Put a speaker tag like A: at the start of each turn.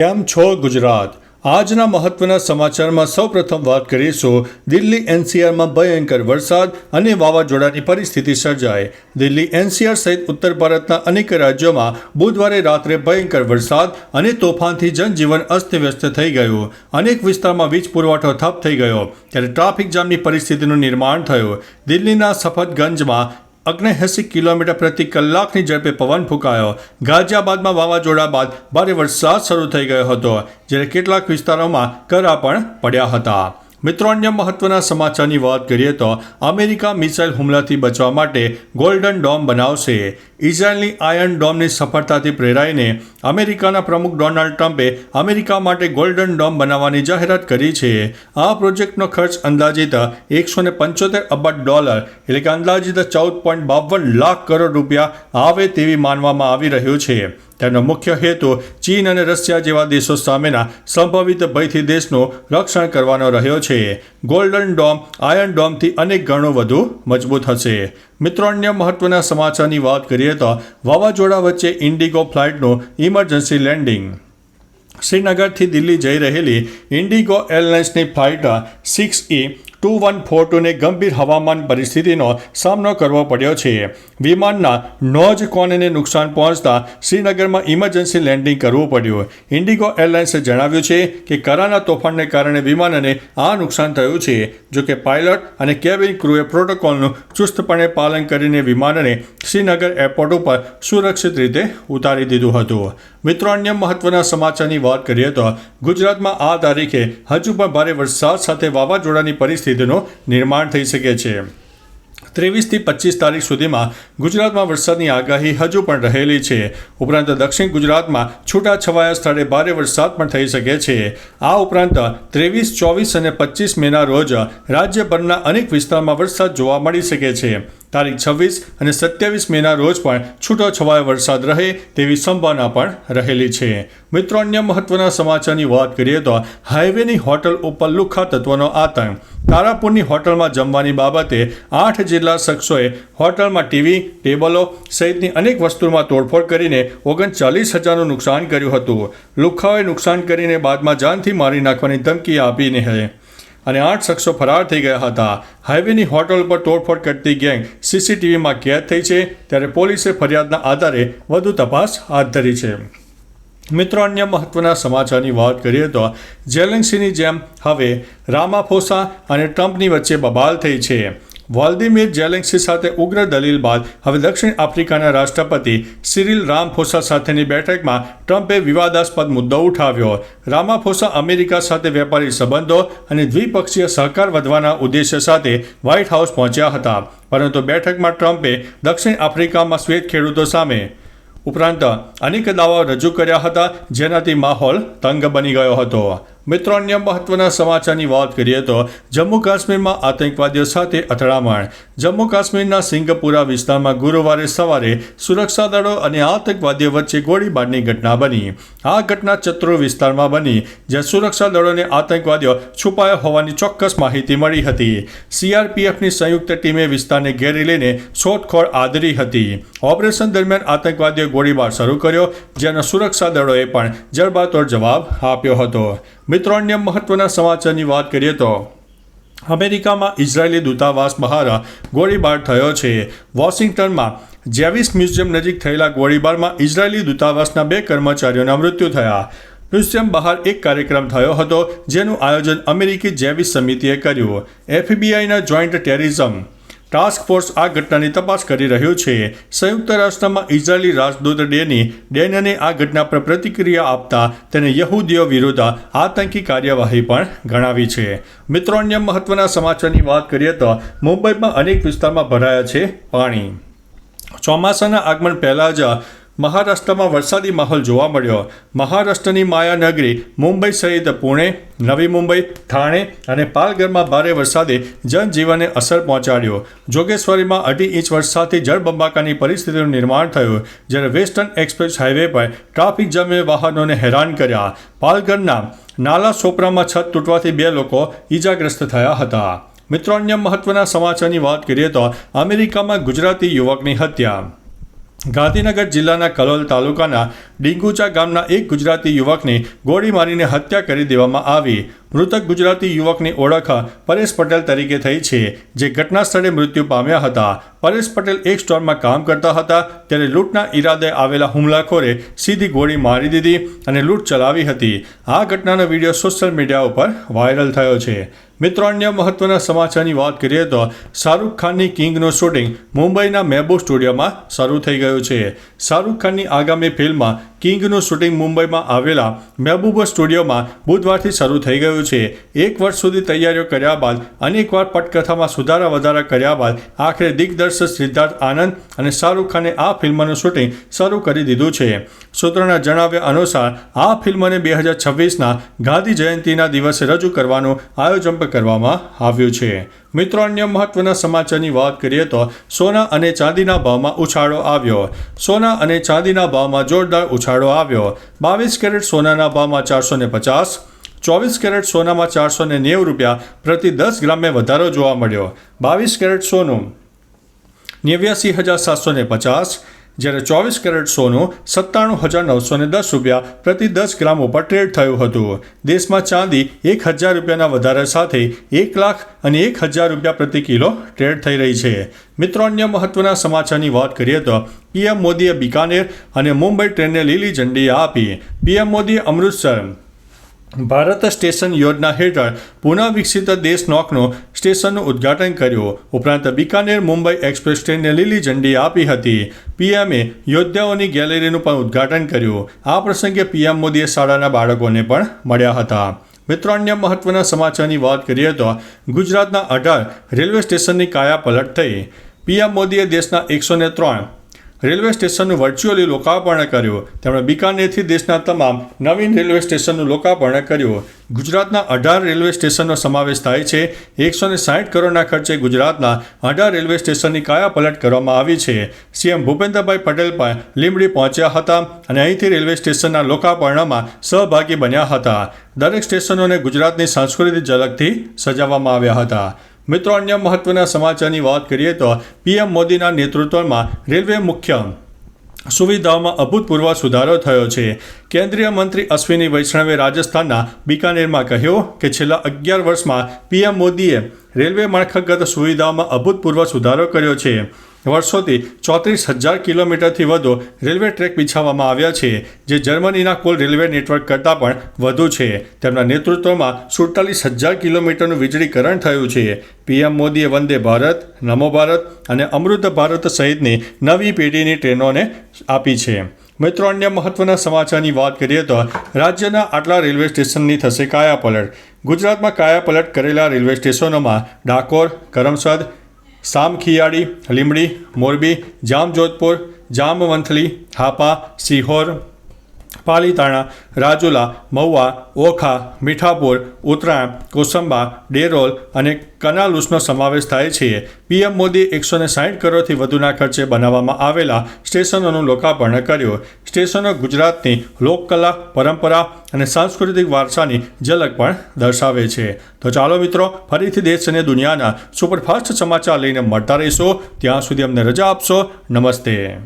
A: કેમ છો ગુજરાત? આજના મહત્વના સમાચારમાં સૌપ્રથમ વાત કરીશું. દિલ્હી એનસીઆરમાં ભયંકર વરસાદ અને વાવાઝોડાની પરિસ્થિતિ સર્જાય દિલ્હી એનસીઆર સહિત ઉત્તર ભારતના અનેક રાજ્યોમાં બુધવારે રાત્રે ભયંકર વરસાદ અને તોફાનથી જનજીવન અસ્તવ્યસ્ત થઈ ગયું. અનેક વિસ્તારમાં વીજ પુરવઠો ઠપ થઈ ગયો. ત્યારે ટ્રાફિક જામની પરિસ્થિતિનું નિર્માણ થયું. દિલ્હીના સફદગંજમાં અગ્નેએંસી કિલોમીટર પ્રતિ કલાકની ઝડપે પવન ફૂંકાયો. ગાઝિયાબાદમાં વાવાઝોડા બાદ ભારે વરસાદ શરૂ થઈ ગયો હતો, જ્યારે કેટલાક વિસ્તારોમાં કરા પણ પડ્યા હતા. મિત્રો, અન્ય મહત્વના સમાચારની વાત કરીએ તો, અમેરિકા મિસાઇલ હુમલાથી બચવા માટે ગોલ્ડન ડોમ બનાવશે. ઇઝરાયલની આયર્ન ડોમની સફળતાથી પ્રેરાઈને અમેરિકાના પ્રમુખ ડોનાલ્ડ ટ્રમ્પે અમેરિકા માટે ગોલ્ડન ડોમ બનાવવાની જાહેરાત કરી છે. આ પ્રોજેક્ટનો ખર્ચ અંદાજિત એકસો ને પંચોતેર અબજ ડોલર એટલે કે અંદાજિત ચૌદ પોઈન્ટ બાવન લાખ કરોડ રૂપિયા આવે તેવી માનવામાં આવી રહ્યું છે. તેનો મુખ્ય હેતુ ચીન અને રશિયા જેવા દેશો સામેના સંભવિત ભયથી દેશનું રક્ષણ કરવાનો રહ્યો છે. ગોલ્ડન ડોમ, આયર્ન ડોમથી અનેક ગણો વધુ મજબૂત હશે. મિત્રો, અન્ય મહત્વના સમાચારની વાત કરીએ તો વાવાઝોડા વચ્ચે ઇન્ડિગો ફ્લાઇટનું ઇમરજન્સી લેન્ડિંગ. શ્રીનગરથી દિલ્હી જઈ રહેલી IndiGo એરલાઇન્સની flight six E two one four ટુને ગંભીર હવામાન પરિસ્થિતિનો સામનો કરવો પડ્યો છે. વિમાનના નોજ કોનને નુકસાન પહોંચતા શ્રીનગરમાં ઇમરજન્સી લેન્ડિંગ કરવું પડ્યું. ઇન્ડિગો એરલાઇન્સે જણાવ્યું છે કે કરાના તોફાનને કારણે વિમાનને આ નુકસાન થયું છે. જોકે પાયલટ અને કેબિન ક્રૂએ પ્રોટોકોલનું ચુસ્તપણે પાલન કરીને વિમાનને શ્રીનગર એરપોર્ટ ઉપર સુરક્ષિત રીતે ઉતારી દીધું હતું. મિત્રો, અન્ય મહત્વના સમાચારની વાત કરીએ તો ગુજરાતમાં આ તારીખે હજુ પણ ભારે વરસાદ સાથે વાવાઝોડાની પરિસ્થિતિનું નિર્માણ થઈ શકે છે. ત્રેવીસથી પચીસ તારીખ સુધીમાં ગુજરાતમાં વરસાદની આગાહી હજુ પણ રહેલી છે. ઉપરાંત દક્ષિણ ગુજરાતમાં છૂટાછવાયા સ્થળે ભારે વરસાદ પણ થઈ શકે છે. આ ઉપરાંત ત્રેવીસ, ચોવીસ અને પચીસ મેના રોજ રાજ્યભરના અનેક વિસ્તારમાં વરસાદ જોવા મળી શકે છે. તારીખ છવ્વીસ અને સત્યાવીસ મેના રોજ પણ છૂટો છવાયો વરસાદ રહે તેવી સંભાવના પણ રહેલી છે. મિત્રો, અન્ય મહત્વના સમાચારની વાત કરીએ તો હાઈવેની હોટલ ઉપર લુખ્ખા તત્વનો આતંક. તારાપુરની હોટલમાં જમવાની બાબતે આઠ જેટલા શખ્સોએ હોટલમાં ટીવી, ટેબલો સહિતની અનેક વસ્તુમાં તોડફોડ કરીને ઓગણચાલીસ હજારનું નુકસાન કર્યું હતું. લુખાઓએ નુકસાન કરીને બાદમાં જાનથી મારી નાખવાની ધમકી આપીને હતી અને આઠ શખ્સો ફરાર થઈ ગયા હતા. હાઈવેની હોટલ પર તોડફોડ કરતી ગેંગ સીસીટીવીમાં કેદ થઈ છે. ત્યારે પોલીસે ફરિયાદના આધારે વધુ તપાસ હાથ ધરી છે. મિત્રો, અન્ય મહત્વના સમાચારની વાત કરીએ તો જેલેન્સીની જેમ હવે રામાફોસા અને ટ્રમ્પની વચ્ચે બબાલ થઈ છે. વોલ્દિમીર જેલેન્સી સાથે ઉગ્ર દલીલ બાદ હવે દક્ષિણ આફ્રિકાના રાષ્ટ્રપતિ સિરિલ રામફોસા સાથેની બેઠકમાં ટ્રમ્પે વિવાદાસ્પદ મુદ્દો ઉઠાવ્યો. રામાફોસા અમેરિકા સાથે વેપારી સંબંધો અને દ્વિપક્ષીય સહકાર વધવાના ઉદ્દેશ્ય સાથે વ્હાઇટ હાઉસ પહોંચ્યા હતા. પરંતુ બેઠકમાં ટ્રમ્પે દક્ષિણ આફ્રિકામાં શ્વેત ખેડૂતો સામે ઉપરાંત અનેક દાવાઓ રજૂ કર્યા હતા જેનાથી માહોલ તંગ બની ગયો હતો. મિત્રો, અન્ય મહત્વના સમાચારની વાત કરીએ તો જમ્મુ કાશ્મીરમાં આતંકવાદીઓ સાથે અથડામણ. જમ્મુ કાશ્મીરના સિંગપુરા વિસ્તારમાં ગુરુવારે સવારે સુરક્ષા દળો અને આતંકવાદીઓ વચ્ચે ગોળીબારની ઘટના બની. આ ઘટના ચત્રો વિસ્તારમાં બની, જ્યાં સુરક્ષા દળોને આતંકવાદીઓ છુપાયા હોવાની ચોક્કસ માહિતી મળી હતી. સીઆરપીએફની સંયુક્ત ટીમે વિસ્તારને ઘેરી લઈને શોધખોળ આદરી હતી. ઓપરેશન દરમિયાન આતંકવાદીઓ ગોળીબાર શરૂ કર્યો, જેનો સુરક્ષા દળોએ પણ જડબાતોડ જવાબ આપ્યો હતો. મિત્રો, અન્ય મહત્વના સમાચારની વાત કરીએ તો, અમેરિકામાં ઇઝરાયેલી દૂતાવાસ બહાર ગોળીબાર થયો છે. વોશિંગ્ટનમાં જેવિસ મ્યુઝિયમ નજીક થયેલા ગોળીબારમાં ઇઝરાયેલી દૂતાવાસના બે કર્મચારીઓના મૃત્યુ થયા. મ્યુઝિયમ બહાર એક કાર્યક્રમ થયો હતો, જેનું આયોજન અમેરિકી જેવિસ સમિતિએ કર્યું. એફબીઆઈના જોઈન્ટ ટેરિઝમ ટાસ્ક ફોર્સ આ ઘટનાની તપાસ કરી રહ્યું છે. સંયુક્ત રાષ્ટ્રમાં ઇઝરાયેલી રાજદૂત ડેની, ડેનને આ ઘટના પર પ્રતિક્રિયા આપતા તેને યહૂદીઓ વિરુદ્ધ આતંકી કાર્યવાહી પણ ગણાવી છે. મિત્રો, અન્ય મહત્વના સમાચારની વાત કરીએ તો મુંબઈમાં અનેક વિસ્તારમાં ભરાયા છે પાણી. ચોમાસાના આગમન પહેલાં જ મહારાષ્ટ્રમાં વરસાદી માહોલ જોવા મળ્યો. મહારાષ્ટ્રની માયાનગરી મુંબઈ સહિત પુણે, નવી મુંબઈ, થાણે અને પાલઘરમાં ભારે વરસાદે જનજીવનને અસર પહોંચાડ્યો. જોગેશ્વરીમાં અઢી ઇંચ વરસાદથી જળબંબાકાની પરિસ્થિતિનું નિર્માણ થયું, જ્યારે વેસ્ટર્ન એક્સપ્રેસ હાઈવે પર ટ્રાફિક જામે વાહનોને હેરાન કર્યા. પાલઘરના નાલા સોપરામાં છત તૂટવાથી બે લોકો ઈજાગ્રસ્ત થયા હતા. મિત્રો, અન્ય મહત્વના સમાચારની વાત કરીએ તો અમેરિકામાં ગુજરાતી યુવકની હત્યા. ગાંધીનગર જિલ્લાના કલોલ તાલુકાના ડીંગુચા ગામના એક ગુજરાતી યુવકને ગોળી મારીને હત્યા કરી દેવામાં આવી. મૃતક ગુજરાતી યુવકની ઓળખ પરેશ પટેલ તરીકે થઈ છે, જે ઘટના સ્થળે મૃત્યુ પામ્યા હતા. પરેશ પટેલ એક સ્ટોરમાં કામ કરતા હતા, ત્યારે લૂંટના ઈરાદે આવેલા હુમલાખોરે સીધી ગોળી મારી દીધી અને લૂંટ ચલાવી હતી. આ ઘટનાનો વીડિયો સોશિયલ મીડિયા ઉપર વાયરલ થયો છે. મિત્રો, અન્ય મહત્વના સમાચારની વાત કરીએ તો શાહરૂખ ખાનની કિંગનું શૂટિંગ મુંબઈના મેબો સ્ટુડિયોમાં શરૂ થઈ ગયું છે. શાહરૂખ ખાનની આગામી ફિલ્મમાં કિંગનું શૂટિંગ મુંબઈમાં આવેલા મહેબૂબ સ્ટુડિયોમાં બુધવારથી શરૂ થઈ ગયું છે. એક વર્ષ સુધી તૈયારીઓ કર્યા બાદ અનેકવાર પટકથામાં સુધારા વધારા કર્યા બાદ આખરે દિગ્દર્શક સિદ્ધાર્થ આનંદ અને શાહરૂખ ખાને આ ફિલ્મનું શૂટિંગ શરૂ કરી દીધું છે. સૂત્રોના જણાવ્યા અનુસાર, આ ફિલ્મને બે હજાર છવ્વીસના ગાંધી જયંતિના દિવસે રજૂ કરવાનું આયોજન પણ કરવામાં આવ્યું છે. મિત્રો, અન્ય મહત્વના સમાચારની વાત કરીએ તો સોના અને ચાંદીના ભાવમાં ઉછાળો આવ્યો. સોના અને ચાંદીના ભાવમાં જોરદાર ઉછાળો આવ્યો. બાવીસ કેરેટ સોનાના ભાવમાં ચારસો ને પચાસ, ચોવીસ કેરેટ સોનામાં ચારસો ને નેવું રૂપિયા પ્રતિ દસ ગ્રામે વધારો જોવા મળ્યો. બાવીસ કેરેટ સોનું નેવ્યાસી હજાર સાતસો ને પચાસ જ્યારે ચોવીસ કેરેટ સોનું સત્તાણું હજાર નવસો ને દસ રૂપિયા પ્રતિ દસ ગ્રામ ઉપર ટ્રેડ થયું હતું. દેશમાં ચાંદી એક હજાર રૂપિયાના વધારા સાથે એક લાખ અને એક હજાર રૂપિયા પ્રતિ કિલો ટ્રેડ થઈ રહી છે. મિત્રો, અન્ય મહત્વના સમાચારની વાત કરીએ તો પીએમ મોદીએ બિકાનેર અને મુંબઈ ટ્રેનને લીલી ઝંડી આપી. પીએમ મોદીએ અમૃતસર ભારત સ્ટેશન યોજના હેઠળ પુનઃ વિકસિત દેશ નોકનો સ્ટેશનનું ઉદ્ઘાટન કર્યું. ઉપરાંત બિકાનેર મુંબઈ એક્સપ્રેસ ટ્રેનને લીલી ઝંડી આપી હતી. પીએમએ યોદ્ધાઓની ગેલેરીનું પણ ઉદ્ઘાટન કર્યું. આ પ્રસંગે પીએમ મોદીએ શાળાના બાળકોને પણ મળ્યા હતા. મિત્રો, અન્ય મહત્વના સમાચારની વાત કરીએ તો ગુજરાતના અઢાર રેલવે સ્ટેશનની કાયા પલટ થઈ. પીએમ મોદીએ દેશના એકસો ત્રણ રેલવે સ્ટેશનનું વર્ચ્યુઅલી લોકાર્પણ કર્યું. તેમણે બિકાનેરથી દેશના તમામ નવીન રેલવે સ્ટેશનનું લોકાર્પણ કર્યું. ગુજરાતના અઢાર રેલવે સ્ટેશનનો સમાવેશ થાય છે. એકસો ને સાઠ કરોડના ખર્ચે ગુજરાતના અઢાર રેલવે સ્ટેશનની કાયાપલટ કરવામાં આવી છે. સીએમ ભૂપેન્દ્રભાઈ પટેલ પણ લીંબડી પહોંચ્યા હતા અને અહીંથી રેલવે સ્ટેશનના લોકાર્પણમાં સહભાગી બન્યા હતા. દરેક સ્ટેશનોને ગુજરાતની સાંસ્કૃતિક ઝલકથી સજાવવામાં આવ્યા હતા. મિત્રો, અન્ય મહત્વના સમાચારની વાત કરીએ તો પીએમ મોદીના નેતૃત્વમાં રેલવે મુખ્ય સુવિધાઓમાં અભૂતપૂર્વ સુધારો થયો છે. કેન્દ્રીય મંત્રી અશ્વિની વૈષ્ણવે રાજસ્થાનના બિકાનેરમાં કહ્યું કે છેલ્લા અગિયાર વર્ષમાં પીએમ મોદીએ રેલવે માળખાગત સુવિધાઓમાં અભૂતપૂર્વ સુધારો કર્યો છે. વર્ષોથી ચોત્રીસ હજાર કિલોમીટરથી વધુ રેલવે ટ્રેક બિછાવવામાં આવ્યા છે, જે જર્મનીના કુલ રેલવે નેટવર્ક કરતાં પણ વધુ છે. તેમના નેતૃત્વમાં સુડતાલીસ હજાર કિલોમીટરનું વીજળીકરણ થયું છે. પીએમ મોદીએ વંદે ભારત, નમો ભારત અને અમૃત ભારત સહિતની નવી પેઢીની ટ્રેનોને આપી છે. મિત્રો, અન્ય મહત્વના સમાચારની વાત કરીએ તો રાજ્યના આટલા રેલવે સ્ટેશનની થશે કાયાપલટ. ગુજરાતમાં કાયાપલટ કરેલા રેલવે સ્ટેશનોમાં ડાકોર, કરમસદ, સામખિયાળી લીમડી મોરબી, જામજોધપુર, જામવંથલી, હાપા સિહોર પાલીતાણા, રાજુલા, મહુવા, ઓખા, મીઠાપુર, ઉત્તરાયણ, કોસંબા, ડેરોલ અને કનાલુસનો સમાવેશ થાય છે. પીએમ મોદી એકસો ને સાઠ કરોડથી વધુના ખર્ચે બનાવવામાં આવેલા સ્ટેશનોનું લોકાર્પણ કર્યું. સ્ટેશનો ગુજરાતની લોકકલા પરંપરા અને સાંસ્કૃતિક વારસાની ઝલક પણ દર્શાવે છે. તો ચાલો મિત્રો, ફરીથી દેશ અને દુનિયાના સુપરફાસ્ટ સમાચાર લઈને મળતા રહીશો. ત્યાં સુધી અમને રજા આપશો. નમસ્તે.